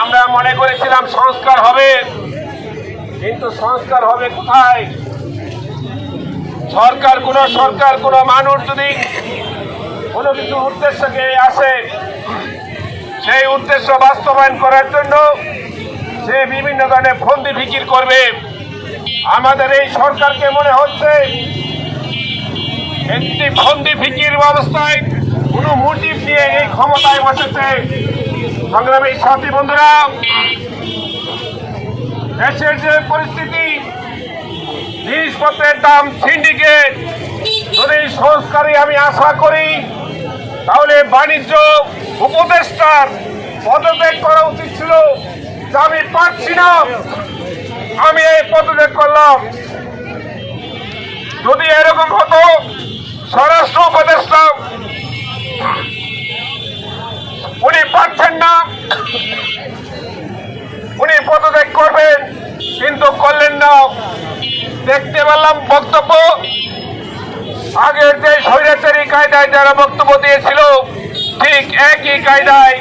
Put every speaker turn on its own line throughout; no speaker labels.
আমরা মনে করেছিলাম সংস্কার হবে, কিন্তু সংস্কার হবে কোথায়? সরকার, কোন সরকার, কোন মানুষ যদি কোনো কিছু উদ্দেশ্যকে আসে, সেই উদ্দেশ্য বাস্তবায়ন করার জন্য সে বিভিন্ন ধরনের ফন্দি ফিকির করবে। আমাদের এই সরকারকে মনে হচ্ছে একটি ফন্দি ফিকির অবস্থায় কোনো মোটিভ নিয়ে এই ক্ষমতায় বসেছে। সংগ্রামী সাথী বন্ধুরা, দেশের যে পরিস্থিতি, জিনিসপত্রের দাম সিন্ডিকেট, যদি সংস্কারে আমি আশা করি, তাহলে বাণিজ্য উপদেষ্টার পদত্যাগ করা উচিত ছিল আমি পারছি না। আমি এই পদত্যাগ করলাম। যদি এরকম উনি পদত্যাগ করবেন, কিন্তু করলেন না। দেখতে পেলাম বক্তব্য। আগের যে স্বৈরাচারী কায়দায় যারা বক্তব্য দিয়েছিল, ঠিক একই কায়দায়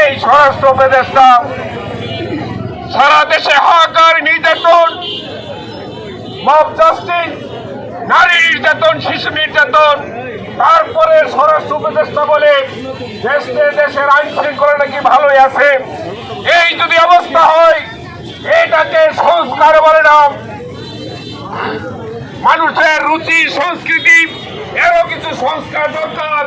এই স্বরাষ্ট্র উপদেষ্টা। সারা দেশে হাহাকার নির্যাতন মব জাস্টিস নারী নির্যাতন, শিশু নির্যাতন তারপরে স্বরাষ্ট্র উপদেষ্টা বলে, দেশে দেশের আইন শৃঙ্খলা নাকি ভালোই আছে। এই যদি অবস্থা হয়, এটাকে সংস্কার বলে না মানুষের রুচি, সংস্কৃতি, এরও কিছু সংস্কার দরকার।